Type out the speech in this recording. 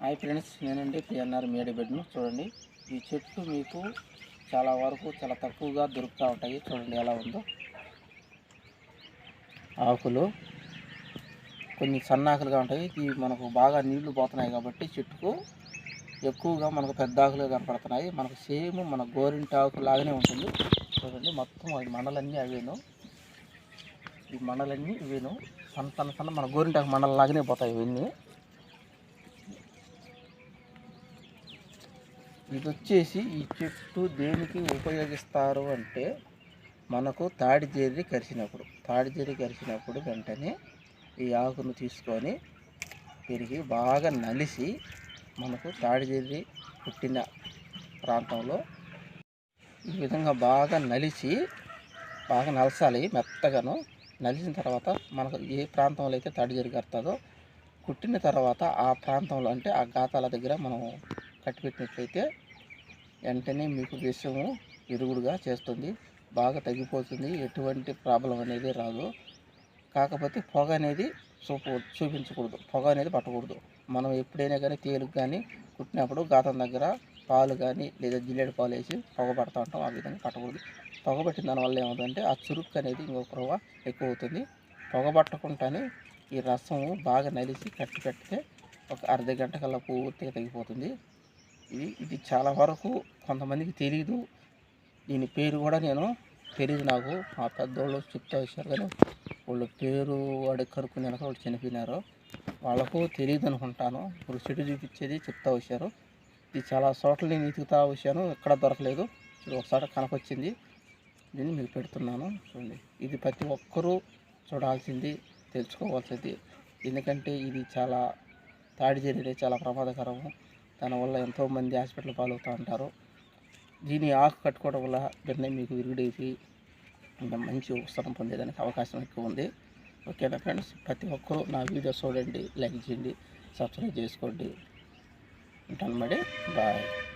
Hi friends నేనండి PNR మేడిబెడ్ను చూడండి ఈ చెట్లు మీకు చాలా వరకు చాలా తక్కువగా దొరుకుతూ ఉంటాయి. చూడండి ఎలా ఉందో. ఆకులు కొన్ని సన్నాకులుగా ఉంటాయి. ఇవి మనకు బాగా నీళ్ళు పోతున్నాయి కాబట్టి చెట్టుకు ఎక్కువగా మనకు పెద్ద ఆకులు కనపడుతున్నాయి. మనకు సేమ్ మన గోరింటి ఆకు లాగానే ఉంటుంది. చూడండి మొత్తం అవి మండలన్నీ అవేను. ఈ మండలన్నీ ఇవేను. సన్న సన్న సన్న మన గోరింటాకు మండలం లాగానే పోతాయి ఇవన్నీ. ఇది వచ్చేసి ఈ చెట్టు దేనికి ఉపయోగిస్తారు అంటే మనకు తాడి జెర్రి కరిచినప్పుడు తాడి జెర్రి కరిచినప్పుడు వెంటనే ఈ ఆకును తీసుకొని తిరిగి బాగా నలిసి మనకు తాడి జెర్రి పుట్టిన ప్రాంతంలో ఈ విధంగా బాగా నలిసి బాగా నలసాలి మెత్తగాను. నలిసిన తర్వాత మనకు ఏ ప్రాంతంలో అయితే తాడి జరిగి కడుతుందో కుట్టిన తర్వాత ఆ ప్రాంతంలో అంటే ఆ గాతాల దగ్గర మనం కట్టిపెట్టినట్లయితే వెంటనే మీకు విషము విరుగుడుగా చేస్తుంది. బాగా తగ్గిపోతుంది. ఎటువంటి ప్రాబ్లం అనేది రాదు. కాకపోతే పొగ అనేది చూపు చూపించకూడదు. పొగ అనేది పట్టకూడదు. మనం ఎప్పుడైనా కానీ తేలుకు కానీ కుట్టినప్పుడు గాతం దగ్గర పాలు కానీ లేదా జిల్లేడు పాలు వేసి పొగ పడతా ఉంటాం. ఆ విధంగా పట్టకూడదు. పొగ పట్టిన దానివల్ల ఏమవుతుందంటే ఆ చురుకు అనేది ఇంకొక రవ్వ ఎక్కువ అవుతుంది పొగ పట్టకుండానే ఈ రసం బాగా నలిసి కట్టి కట్టితే ఒక అర్ధ గంట కల్లా పూర్తిగా తగ్గిపోతుంది. ఇది ఇది చాలా వరకు కొంతమందికి తెలియదు దీని పేరు కూడా నేను తెలియదు నాకు. మా పెద్దోళ్ళు చెప్తా వచ్చారు కానీ వాళ్ళ పేరు వాడి కనుక్కున్నాక వాళ్ళు చనిపోయినారు. వాళ్ళకు తెలియదు అనుకుంటాను. ఇప్పుడు చెట్టు చూపించేది చెప్తా వచ్చారు. ఇది చాలా చోట్ల నేను వెతుకుతా వచ్చాను ఎక్కడ దొరకలేదు. ఇది ఒకసారి కనకొచ్చింది దీన్ని మీకు పెడుతున్నాను చూడండి. ఇది ప్రతి ఒక్కరూ చూడాల్సింది తెలుసుకోవాల్సింది. ఎందుకంటే ఇది చాలా తాడి జరిగితే చాలా ప్రమాదకరము. దానివల్ల ఎంతోమంది హాస్పిటల్ పాలవుతూ ఉంటారు. దీని ఆకు కట్టుకోవడం వల్ల వెంటనే మీకు విరుగుడేసి ఇంకా మంచి ఉపశమనం పొందేదానికి అవకాశం ఎక్కువ ఉంది. ఓకేనా ఫ్రెండ్స్? ప్రతి ఒక్కరూ నా వీడియో చూడండి లైక్ చేయండి సబ్స్క్రైబ్ చేసుకోండి. ఉంటాను మరి. బాయ్.